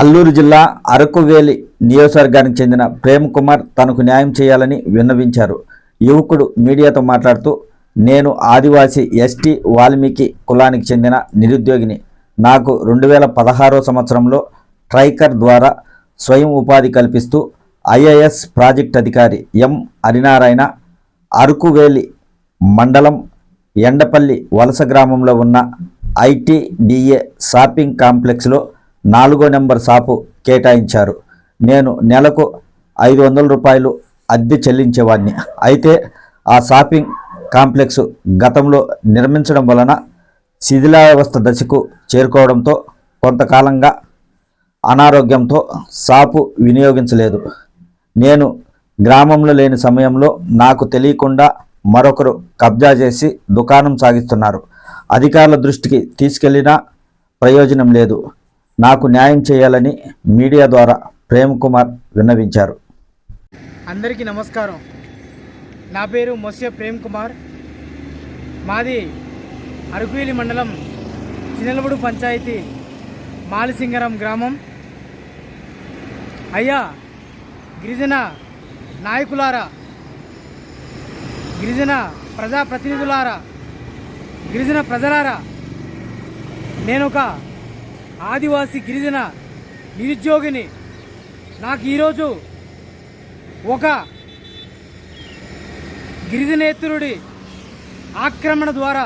అల్లూరు జిల్లా అరకువేలి నియోజకవర్గానికి చెందిన ప్రేమ్ కుమార్ తనకు న్యాయం చేయాలని విన్నవించారు. యువకుడు మీడియాతో మాట్లాడుతూ నేను ఆదివాసీ ఎస్టీ వాల్మీకి కులానికి చెందిన నిరుద్యోగిని. నాకు రెండు వేల పదహారో సంవత్సరంలో ట్రైకర్ ద్వారా స్వయం ఉపాధి కల్పిస్తూ ఐఏఎస్ ప్రాజెక్ట్ అధికారి ఎం హరినారాయణ అరకువేలి మండలం ఎండపల్లి వలస గ్రామంలో ఉన్న ఐటీడీఏ షాపింగ్ కాంప్లెక్స్లో నాలుగో నెంబర్ షాపు కేటాయించారు. నేను నెలకు ఐదు వందల రూపాయలు అద్దె చెల్లించేవాడిని. అయితే ఆ షాపింగ్ కాంప్లెక్స్ గతంలో నిర్మించడం వలన శిథిలావస్థ దశకు చేరుకోవడంతో కొంతకాలంగా అనారోగ్యంతో షాపు వినియోగించలేదు. నేను గ్రామంలో లేని సమయంలో నాకు తెలియకుండా మరొకరు కబ్జా చేసి దుకాణం సాగిస్తున్నారు. అధికారుల దృష్టికి తీసుకెళ్ళినా ప్రయోజనం లేదు. నాకు న్యాయం చేయాలని మీడియా ద్వారా ప్రేమ్ కుమార్ విన్నవించారు. అందరికీ నమస్కారం. నా పేరు మొస్య ప్రేమ్ కుమార్. మాది అరకువేలి మండలం చిన్నలబుడు పంచాయతీ మాలిసింగరం గ్రామం. అయ్యా గిరిజన నాయకులారా గిరిజన ప్రజాప్రతినిధులారా గిరిజన ప్రజలారా నేను ఒక ఆదివాసీ గిరిజన నిరుద్యోగిని నాకు ఈరోజు ఒక గిరిజనేతరుడి ఆక్రమణ ద్వారా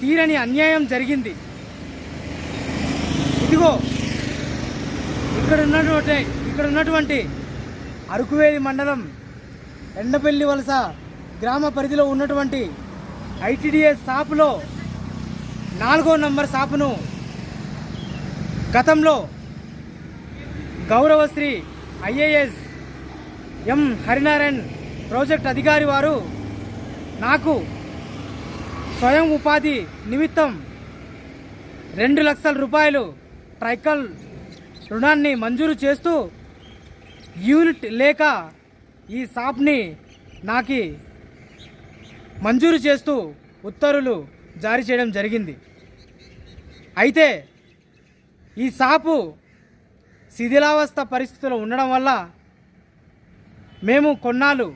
తీరని అన్యాయం జరిగింది. ఇదిగో ఇక్కడ ఉన్నటువంటి ఇక్కడ ఉన్నటువంటి అరకువేలి మండలం ఎండపల్లి వలస గ్రామ పరిధిలో ఉన్నటువంటి ఐటీడీఎస్ షాపులో నాలుగో నంబర్ షాపును గతంలో గౌరవశ్రీ ఐఏఎస్ ఎం హరినారాయణ్ ప్రాజెక్ట్ అధికారి వారు నాకు స్వయం ఉపాధి నిమిత్తం రెండు లక్షల రూపాయలు ట్రైకల్ రుణాన్ని మంజూరు చేస్తూ యూనిట్ లేక ఈ షాప్ని నాకు మంజూరు చేస్తూ ఉత్తర్వులు జారీ చేయడం జరిగింది. అయితే ఈ షాపు శిథిలావస్థ పరిస్థితులు ఉండడం వల్ల మేము కొన్నాళ్ళు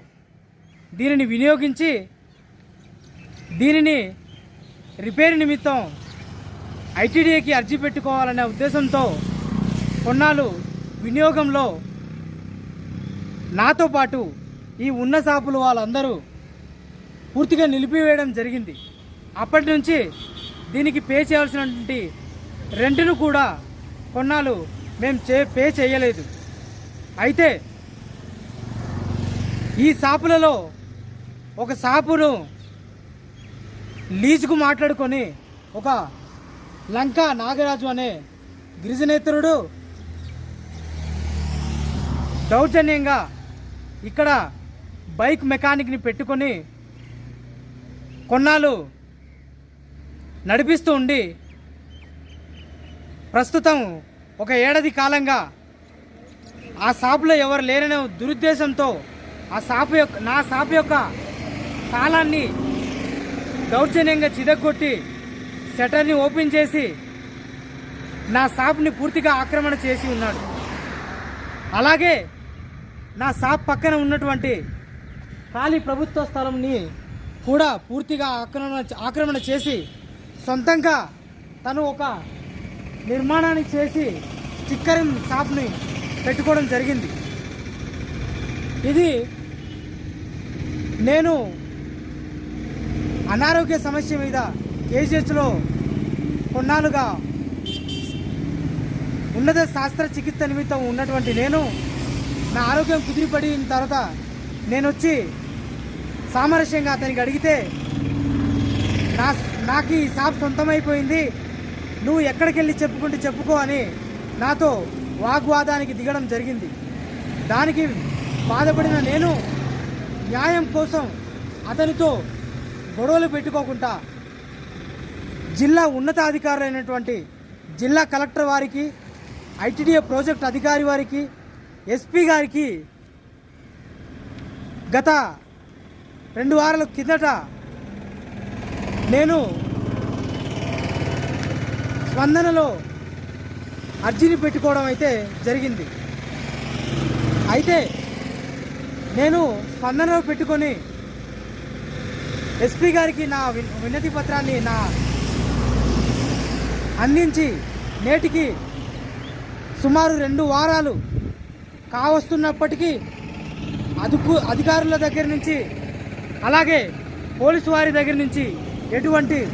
దీనిని వినియోగించి దీనిని రిపేర్ నిమిత్తం ఐటీడీఏకి అర్జీ పెట్టుకోవాలనే ఉద్దేశంతో కొన్నాళ్ళు వినియోగంలో నాతో పాటు ఈ ఉన్న షాపులు వాళ్ళందరూ పూర్తిగా నిలిపివేయడం జరిగింది. అప్పటి నుంచి దీనికి పే చేయాల్సినటువంటి రెంట్ను కూడా కొన్నాళ్ళు మేము చే పే చేయలేదు. అయితే ఈ షాపులలో ఒక షాపును లీజుకు మాట్లాడుకొని ఒక లంకా నాగరాజు అనే గిరిజనేతరుడు దౌర్జన్యంగా ఇక్కడ బైక్ మెకానిక్ని పెట్టుకొని కొన్నాళ్ళు నడిపిస్తూ ఉండి ప్రస్తుతం ఒక ఏడాది కాలంగా ఆ షాపులో ఎవరు లేరనే దురుద్దేశంతో ఆ షాపు యొక్క నా షాపు యొక్క తాళాన్ని దౌర్జన్యంగా చిదగొట్టి షటర్ని ఓపెన్ చేసి నా షాప్ని పూర్తిగా ఆక్రమణ చేసి ఉన్నాడు. అలాగే నా షాప్ పక్కన ఉన్నటువంటి ఖాళీ ప్రభుత్వ స్థలంని కూడా పూర్తిగా ఆక్రమణ ఆక్రమణ చేసి సొంతంగా తను ఒక నిర్మాణాన్ని చేసి స్టిక్కరింగ్ షాప్ని పెట్టుకోవడం జరిగింది. ఇది నేను అనారోగ్య సమస్య మీద కేజీహెచ్లో కొన్నాళ్ళుగా ఉన్నత శాస్త్ర చికిత్స నిమిత్తం ఉన్నటువంటి నేను నా ఆరోగ్యం కుదిరిపడిన తర్వాత నేను వచ్చి సామరస్యంగా అతనికి అడిగితే నా నాకు ఈ షాప్ సొంతమైపోయింది. నువ్వు ఎక్కడికెళ్ళి చెప్పుకుంటే చెప్పుకో అని నాతో వాగ్వాదానికి దిగడం జరిగింది. దానికి బాధపడిన నేను న్యాయం కోసం అతనితో గొడవలు పెట్టుకోకుండా జిల్లా ఉన్నతాధికారులైనటువంటి జిల్లా కలెక్టర్ వారికి ఐటీడీఏ ప్రాజెక్ట్ అధికారి వారికి ఎస్పీ గారికి గత రెండు వారాల కిందట నేను స్పందనలో అర్జీని పెట్టుకోవడం అయితే జరిగింది. అయితే నేను స్పందనలో పెట్టుకొని ఎస్పీ గారికి నా వి- వినతి పత్రాన్ని నా అందించి నేటికి సుమారు రెండు వారాలు కావస్తున్నప్పటికీ అదుపు అధికారుల దగ్గర నుంచి అలాగే పోలీసు వారి దగ్గర నుంచి ఎటువంటి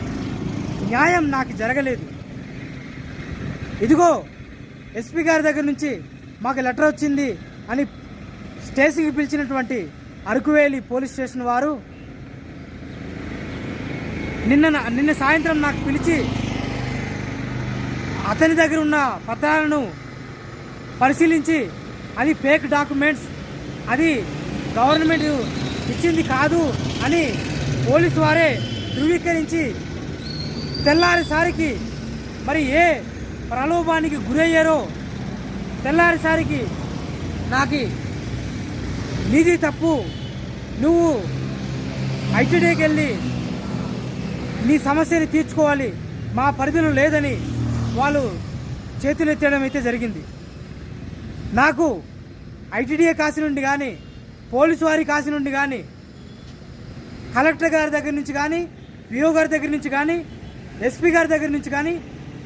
న్యాయం నాకు జరగలేదు. ఇదిగో ఎస్పీ గారి దగ్గర నుంచి మాకు లెటర్ వచ్చింది అని స్టేషన్కి పిలిచినటువంటి అరకువేలి పోలీస్ స్టేషన్ వారు నిన్న నిన్న సాయంత్రం నాకు పిలిచి అతని దగ్గర ఉన్న పత్రాలను పరిశీలించి అది ఫేక్ డాక్యుమెంట్స్ అది గవర్నమెంట్ ఇచ్చింది కాదు అని పోలీసు వారే ధృవీకరించి తెల్లారిసారికి మరి ఏ ప్రలోభానికి గురయ్యారో తెల్లారిసారికి నాకు నీది తప్పు. నువ్వు ఐటీడీకి వెళ్ళి నీ సమస్యని తీర్చుకోవాలి. మా పరిధిలో లేదని వాళ్ళు చేతులు ఎత్తడం అయితే జరిగింది. నాకు ఐటీడీఏ కాసి నుండి కానీ పోలీసు వారి కాసి నుండి కానీ కలెక్టర్ గారి దగ్గర నుంచి కానీ విఓ గారి దగ్గర నుంచి కానీ ఎస్పీ గారి దగ్గర నుంచి కానీ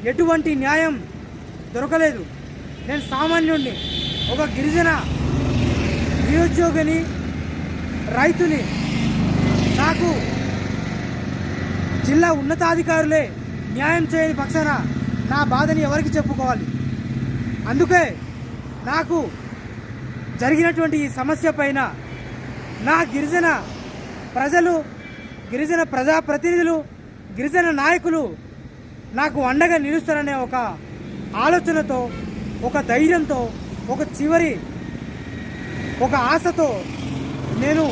ఎటువంటి న్యాయం దొరకలేదు. నేను సామాన్యుడిని ఒక గిరిజన నిరుద్యోగిని రైతుని నాకు జిల్లా ఉన్నతాధికారులే న్యాయం చేయని పక్షాన నా బాధని ఎవరికి చెప్పుకోవాలి? అందుకే నాకు జరిగినటువంటి ఈ సమస్య పైన నా గిరిజన ప్రజలు గిరిజన ప్రజాప్రతినిధులు గిరిజన నాయకులు నాకు అండగా నిలుస్తారనే ఒక ఆలోచనతో ఒక ధైర్యంతో ఒక చివరి ఒక ఆశతో నేను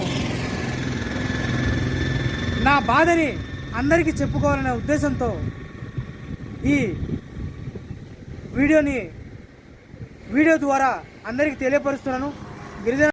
నా బాధని అందరికీ చెప్పుకోవాలనే ఉద్దేశంతో ఈ వీడియోని వీడియో ద్వారా అందరికీ తెలియపరుస్తున్నాను. గిరిజన